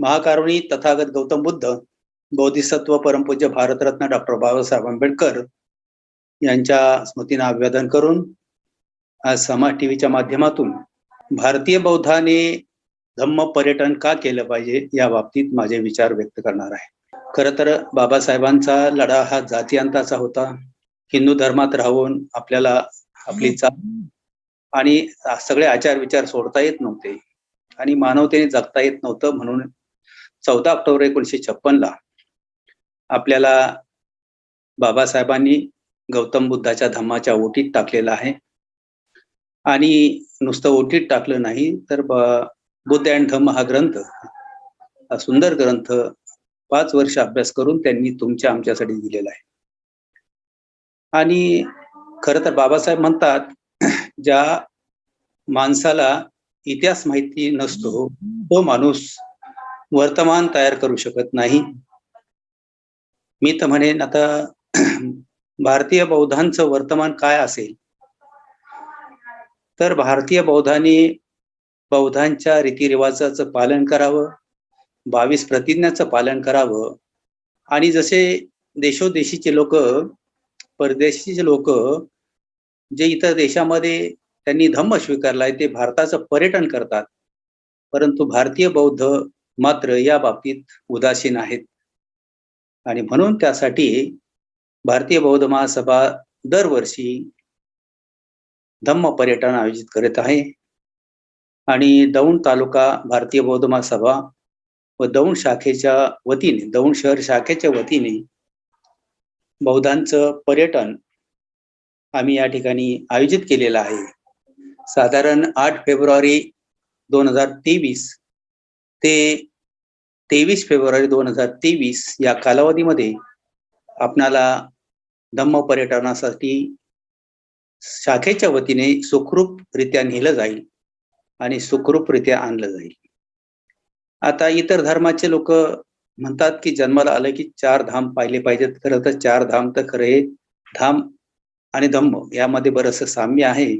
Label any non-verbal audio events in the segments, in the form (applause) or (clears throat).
महाकारुणी तथागत गौतम बुद्ध बोधिसत्व परमपूज्य भारतरत्न डॉक्टर बाबासाहेब आंबेडकर यांच्या स्मृतींना अभिवादन करून आज समाज टीव्हीच्या माध्यमातून भारतीय बौद्धाने धम्म पर्यटन का केलं पाहिजे या बाबतीत माझे विचार व्यक्त करणार आहे. खर तर बाबासाहेबांचा लढा हा जातीयांताचा होता. हिंदू धर्मात राहून आपल्याला आपली जात आणि सगळे आचार विचार सोडता येत नव्हते आणि मानवतेने जगता येत नव्हतं म्हणून चौदा ऑक्टोबर एकोणीशे छप्पनला आपल्याला बाबासाहेबांनी गौतम बुद्धाच्या धम्माच्या ओटीत टाकलेला आहे. आणि नुसतं ओटीत टाकलं नाही तर बुद्ध अँड धम्म हा ग्रंथ हा सुंदर ग्रंथ पाच वर्ष अभ्यास करून त्यांनी तुमच्या आमच्यासाठी दिलेला आहे. आणि खर तर बाबासाहेब म्हणतात ज्या माणसाला इतिहास माहिती नसतो तो माणूस वर्तमान तयार करू शकत नाही. मी तर म्हणेन आता (clears throat) भारतीय बौद्धांचं वर्तमान काय असेल? तर भारतीय बौद्धांनी बौद्धांच्या रीतिरिवाजाचं पालन करावं बावीस प्रतिज्ञाचं पालन करावं आणि जसे देशोदेशीचे लोक परदेशीचे लोक जे इतर देशामध्ये त्यांनी धम्म स्वीकारलाय ते भारताचं पर्यटन करतात. परंतु भारतीय बौद्ध मात्र या बाबतीत उदासीन आहेत. आणि म्हणून त्यासाठी भारतीय बौद्ध महासभा दरवर्षी धम्म पर्यटन आयोजित करत आहे. आणि दौंड तालुका भारतीय बौद्ध महासभा व दौंड शाखेच्या वतीने दौंड शहर शाखेच्या वतीने बौद्धांचं पर्यटन आम्ही या ठिकाणी आयोजित केलेलं आहे. साधारण आठ फेब्रुवारी दोन हजार तेवीस ते तेवीस फेब्रुवारी दोन हजार तेवीस या कालावधीमध्ये आपणाला धम्म पर्यटनासाठी शाखेच्या वतीने सुखरूपरित्या नेलं जाईल आणि सुखरूपरित्या आणलं जाईल. आता इतर धर्माचे लोक म्हणतात की जन्माला आलं की चार धाम पाहिले पाहिजेत. खरं तर चार धाम तर खरं हे धाम आणि धम्म यामध्ये बरंचसं साम्य आहे.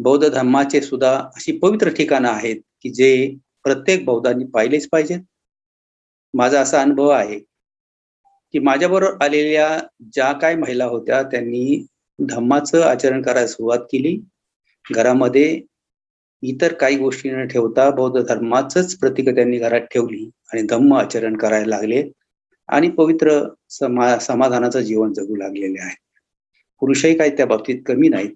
बौद्ध धर्माचे सुद्धा अशी पवित्र ठिकाणं आहेत की जे प्रत्येक बौद्धांनी पाहिलेच पाहिजेत. माझा असा अनुभव आहे की माझ्याबरोबर आलेल्या ज्या काय महिला होत्या त्यांनी धम्माचं आचरण करायला सुरुवात केली. घरामध्ये इतर काही गोष्टी न ठेवता बौद्ध धर्माचंच प्रतीक त्यांनी घरात ठेवली आणि धम्म आचरण करायला लागले आणि पवित्र समा समाधानाचं जीवन जगू लागलेले आहे. पुरुषही काही त्या बाबतीत कमी नाहीत.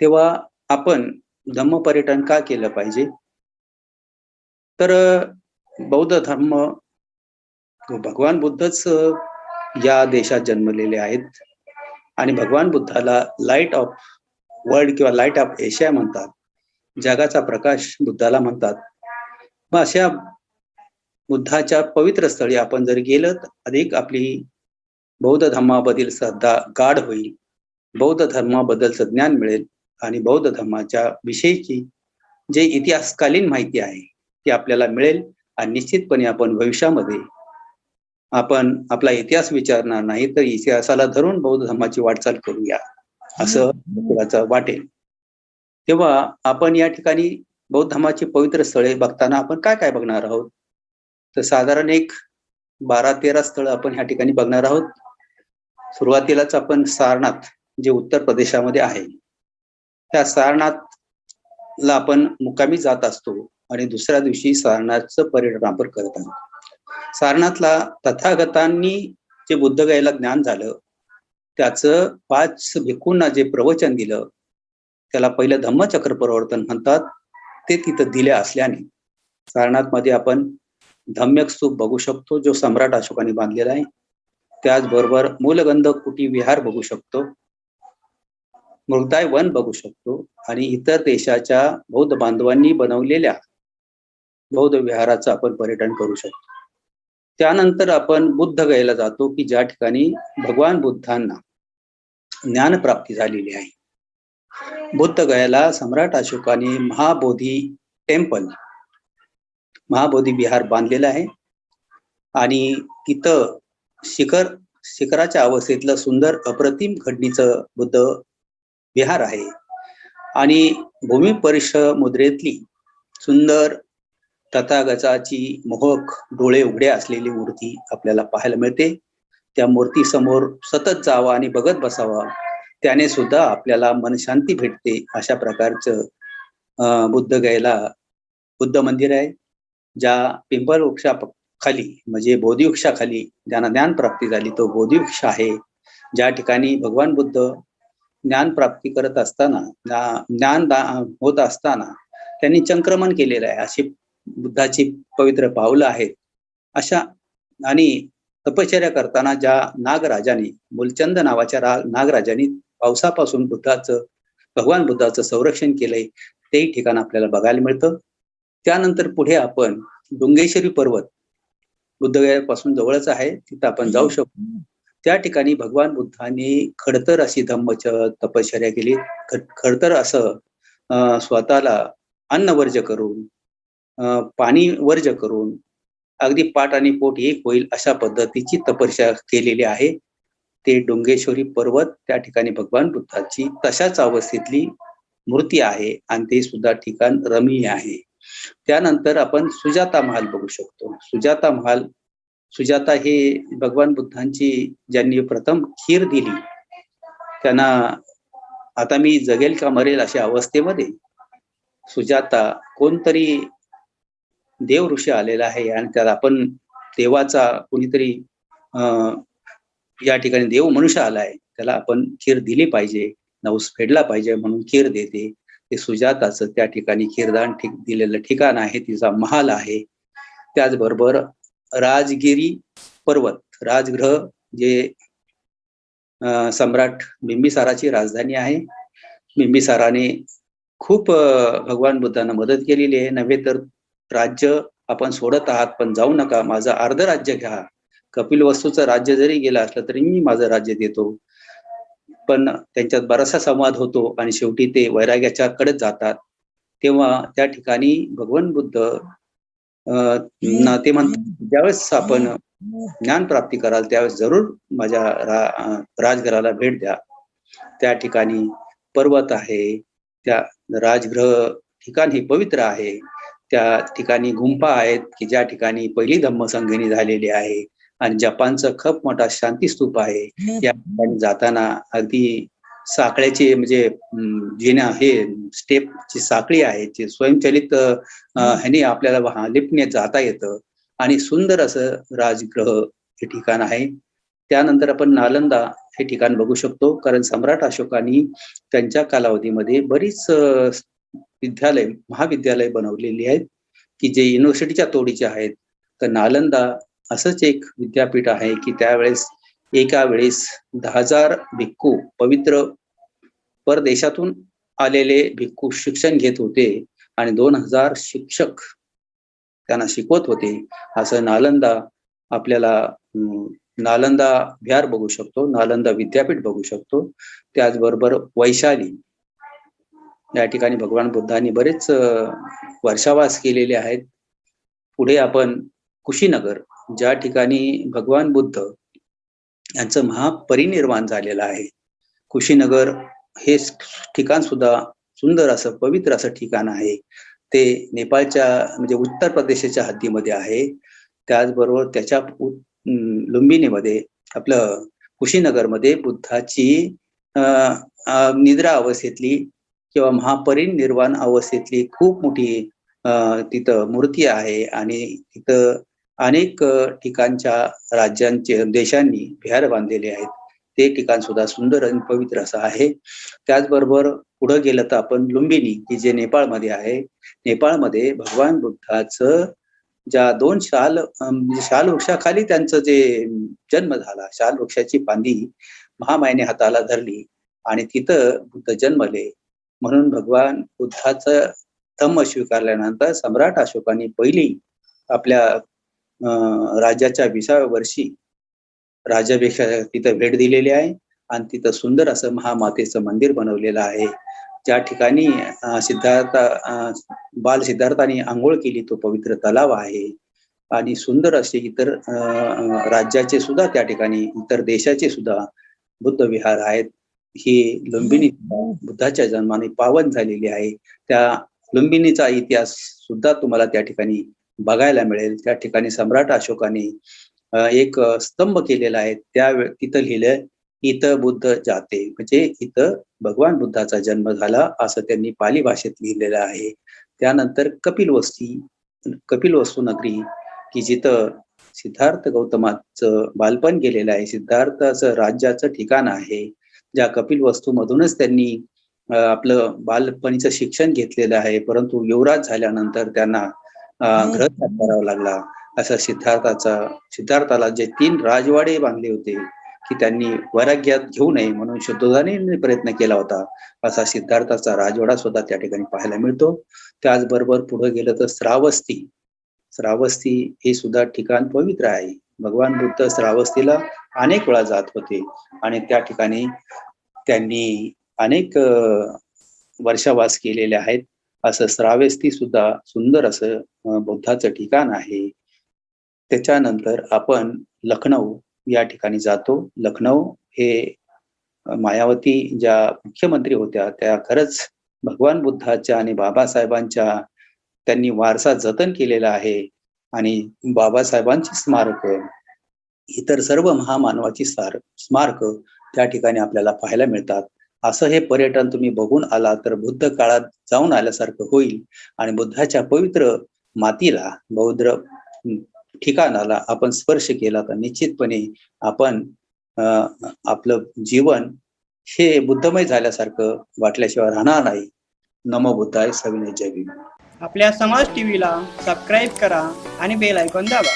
तेव्हा आपण धम्म पर्यटन का केलं पाहिजे? तर बौद्ध धर्म भगवान बुद्धच या देशात जन्मलेले आहेत. आणि भगवान बुद्धाला लाइट ऑफ वर्ल्ड किंवा लाइट ऑफ एशिया म्हणतात. जगाचा प्रकाश बुद्धाला म्हणतात. मग अशा बुद्धाच्या पवित्र स्थळी आपण जर गेलं तर अधिक आपली बौद्ध धर्माबद्दल श्रद्धा गाढ होईल. बौद्ध धर्माबद्दलचं ज्ञान मिळेल. आणि बौद्ध धर्माच्या विषयीची जे इतिहासकालीन माहिती आहे ती आपल्याला मिळेल. आणि निश्चितपणे आपण भविष्यामध्ये आपण आपला इतिहास विचारणार नाही तर इतिहासाला धरून बौद्ध धर्माची वाटचाल करूया असं वाटेल. तेव्हा आपण या ठिकाणी बौद्ध धर्माची पवित्र स्थळे बघताना आपण काय काय बघणार आहोत? तर साधारण एक बारा तेरा स्थळ आपण ह्या ठिकाणी बघणार आहोत. सुरुवातीलाच आपण सारनाथ जे उत्तर प्रदेशामध्ये आहे त्या सारनाथला आपण मुक्कामी जात असतो आणि दुसऱ्या दिवशी सारनाथचं पर्यटन आपण करत आहोत. सारनाथला तथागतांनी जे बुद्धगयाला ज्ञान झालं त्याचं पाच भिकूंना जे प्रवचन दिलं त्याला पहिलं धम्मचक्र प्रवर्तन म्हणतात ते तिथं दिले असल्याने. सारनाथमध्ये आपण धम्यक स्तूप बघू शकतो जो सम्राट अशोकाने बांधलेला आहे. त्याचबरोबर मूलगंध कुटी विहार बघू शकतो. मृगदाय वन बघू शकतो. आणि इतर देशाच्या बौद्ध बांधवांनी बनवलेल्या बौद्ध विहाराचं आपण पर्यटन करू शकतो. त्यानंतर आपण बुद्ध गयेला जातो की ज्या ठिकाणी भगवान बुद्धांना ज्ञानप्राप्ती झालेली आहे. बुद्ध गयाला सम्राट अशोकाने महाबोधी टेम्पल महाबोधी विहार बांधलेला आहे. आणि तिथं शिखर शिखराच्या अवस्थेतलं सुंदर अप्रतिम खडणीचं बुद्ध विहार आहे. आणि भूमी परिष मुद्रेतली सुंदर तथागताची मोहक डोळे उघडे असलेली मूर्ती आपल्याला पाहायला मिळते. त्या मूर्ती समोर सतत जावा आणि बघत बसावा. त्याने सुद्धा आपल्याला मनशांती भेटते अशा प्रकारचं बुद्ध बुद्धगयेला बुद्ध मंदिर आहे ज्या पिंपल वृक्षा खाली म्हणजे बोधिवृक्षाखाली ज्यांना ज्ञान प्राप्ती झाली तो बोधिवृक्ष आहे. ज्या ठिकाणी भगवान बुद्ध ज्ञान प्राप्ती करत असताना ज्ञान दा- होत असताना त्यांनी चंक्रमण केलेलं आहे. अशी बुद्धाची पवित्र पावलं आहेत. अशा आणि तपश्चर्या करताना ज्या नागराजाने मुलचंद नावाच्या रा नागराजाने पावसापासून बुद्धाचं भगवान बुद्धाचं संरक्षण केलंय तेही ठिकाण आपल्याला बघायला मिळतं. त्यानंतर पुढे आपण डुंगेश्वरी पर्वत बुद्धगयापासून जवळच आहे तिथं आपण जाऊ शकतो. त्या ठिकाणी भगवान बुद्धांनी खडतर अशी धम्मच तपश्चर्या केली. खडतर असं स्वतःला अन्न वर्ज करून पाणी वर्ज करून अगदी पाठ आणि पोट एक होईल अशा पद्धतीची तपस्या केलेली आहे. ते डोंगेश्वरी पर्वत त्या ठिकाणी भगवान बुद्धाची तशाच अवस्थेतली मूर्ती आहे आणि ते सुद्धा ठिकाण रमणीय आहे. त्यानंतर आपण सुजाता महाल बघू शकतो. सुजाता महाल सुजाता हे भगवान बुद्धांची ज्यांनी प्रथम खीर दिली त्यांना आता मी जगेल का मरेल अशा अवस्थेमध्ये सुजाता कोणतरी देव ऋषी आलेला आहे आणि त्याला आपण देवाचा कुणीतरी या ठिकाणी देव मनुष्य आलाय त्याला आपण खीर दिली पाहिजे नवस फेडला पाहिजे म्हणून खीर देते. ते सुजाताचं त्या ठिकाणी खीरदान ठिक दिलेलं ठिकाण आहे तिचा महाल आहे. त्याचबरोबर राजगिरी पर्वत राजग्रह जे अं, सम्राट बिंबिसाराची राजधानी आहे. बिंबिसाराने खूप भगवान बुद्धांना मदत केलेली आहे. नव्हे तर राज्य आपण सोडत आहात पण जाऊ नका माझं अर्ध राज्य घ्या. कपिल वस्तूचं राज्य जरी गेलं असलं तरी मी माझं राज्य देतो. पण त्यांच्यात बराचसा संवाद होतो आणि शेवटी ते वैराग्याच्या कडे जातात. तेव्हा त्या ठिकाणी भगवान बुद्ध ना ते म्हणतात ज्यावेळेस आपण ज्ञान प्राप्ती कराल त्यावेळेस जरूर माझ्या रा राजघराला भेट द्या. त्या ठिकाणी पर्वत आहे त्या राजगृह ठिकाण हे पवित्र आहे. त्या ठिकाणी गुंफा आहेत की ज्या ठिकाणी पहिली धम्मसंगिनी झालेली आहे. आणि जपानचं खूप मोठा शांती स्तूप आहे. या ठिकाणी जाताना अगदी साखळ्याची म्हणजे अं, हे हे स्टेपची साखळी आहे जे स्वयंचलित ह्याने आपल्याला वाह- लिफ्टने जाता येतं. आणि सुंदर असं राजगृह हे ठिकाण आहे. त्यानंतर आपण नालंदा हे ठिकाण बघू शकतो. कारण सम्राट अशोकानी त्यांच्या कालावधीमध्ये बरीच विद्यालय महाविद्यालय बनवलेली आहेत की जे युनिव्हर्सिटीच्या तोडीचे आहेत. तर नालंदा असंच एक विद्यापीठ आहे की त्यावेळेस एका वेळेस दहा हजार भिक्खू पवित्र परदेशातून आलेले भिक्खू शिक्षण घेत होते आणि दोन हजार शिक्षक त्यांना शिकवत होते. असं नालंदा आपल्याला नालंदा बिहार बघू शकतो नालंदा विद्यापीठ बघू शकतो. त्याचबरोबर वैशाली या ठिकाणी भगवान बुद्धांनी बरेच वर्षावास केलेले आहेत. पुढे आपण कुशीनगर ज्या ठिकाणी भगवान बुद्ध यांचं महापरिनिर्वाण झालेलं आहे. कुशीनगर हे ठिकाण सुद्धा सुंदर असं पवित्र असं ठिकाण आहे. ते नेपाळच्या म्हणजे उत्तर प्रदेशाच्या हद्दीमध्ये आहे. त्याचबरोबर त्याच्या लुंबिनीमध्ये आपलं कुशीनगरमध्ये बुद्धाची निद्रा अवस्थेतली किंवा महापरिनिर्वाण अवस्थेतली खूप मोठी तिथं मूर्ती आहे आणि तिथं अनेक ठिकाणच्या राज्यांचे देशांनी विहार बांधलेले आहेत. ते ठिकाण सुद्धा सुंदर आणि पवित्र असं आहे. त्याचबरोबर पुढं गेलं तर आपण लुंबिनी की जे नेपाळमध्ये आहे. नेपाळमध्ये भगवान बुद्धाचं ज्या दोन शाल म्हणजे शाल वृक्षाखाली त्यांचं जे जन्म झाला शाल वृक्षाची फांदी महामायने हाताला धरली आणि तिथं बुद्ध जन्मले. म्हणून भगवान बुद्धाचं धम्म स्वीकारल्यानंतर सम्राट अशोकाने पहिली आपल्या अं, राज्याच्या विसाव्या वर्षी राजापेक्षा तिथं भेट दिलेली आहे आणि तिथं सुंदर असं महामातेचं मंदिर बनवलेलं आहे. ज्या ठिकाणी सिद्धार्थ बाल सिद्धार्थाने आंघोळ केली तो पवित्र तलाव आहे. आणि सुंदर असे इतर राज्याचे सुद्धा त्या ठिकाणी इतर देशाचे सुद्धा बुद्ध विहार आहेत. ही लुंबिनी बुद्धाच्या जन्माने पावन झालेली आहे. त्या लुंबिनीचा इतिहास सुद्धा तुम्हाला त्या ठिकाणी बघायला मिळेल. त्या ठिकाणी सम्राट अशोकाने अ, एक स्तंभ केलेला आहे. त्या तिथं लिहिलं इथं बुद्ध जाते. म्हणजे इथं भगवान बुद्धाचा जन्म झाला असं त्यांनी पाली भाषेत लिहिलेलं आहे. त्यानंतर कपिल वस्ती कपिल वस्तू नगरी की जिथं सिद्धार्थ गौतमाचं बालपण गेलेलं आहे. सिद्धार्थाचं राज्याचं ठिकाण आहे. ज्या कपिल वस्तूमधूनच त्यांनी आपलं बालपणीचं शिक्षण घेतलेलं आहे परंतु युवराज झाल्यानंतर त्यांना ग्रहत्याग करावा लागला. असं सिद्धार्थाचा सिद्धार्थाला जे तीन राजवाडे बांधले होते की त्यांनी वैराग्यात घेऊ नये म्हणून शुद्धोधनाने प्रयत्न केला होता असा सिद्धार्थाचा राजवाडा सुद्धा त्या ठिकाणी पाहायला मिळतो. त्याचबरोबर पुढे गेलं तर श्रावस्ती. श्रावस्ती हे सुद्धा ठिकाण पवित्र आहे. भगवान बुद्ध श्रावस्तीला अनेक वेळा जात होते. आणि त्या ठिकाणी त्यांनी अनेक वर्षावास केलेले आहेत. असं श्रावस्ती सुद्धा सुंदर असं बौद्धाचं ठिकाण आहे. त्याच्यानंतर आपण लखनौ या ठिकाणी जातो. लखनौ हे मायावती ज्या मुख्यमंत्री होत्या त्या खरंच भगवान बुद्धाच्या आणि बाबासाहेबांच्या त्यांनी वारसा जतन केलेला आहे. आणि बाबासाहेबांची स्मारक इतर सर्व महामानवाची स्मार स्मारक त्या ठिकाणी आपल्याला पाहायला मिळतात. असं हे पर्यटन तुम्ही बघून आला तर बुद्ध काळात जाऊन आल्यासारखं होईल आणि बुद्धाच्या पवित्र मातीला बौद्ध ठिकाणाला आपण स्पर्श केला तर निश्चितपणे आपण आपलं जीवन हे बुद्धमय झाल्यासारखं वाटल्याशिवाय राहणार नाही. नमो बुद्धाय सविनय जय आपल्या समाज टीव्हीला सबस्क्राईब करा आणि बेल ऐकून दाबा.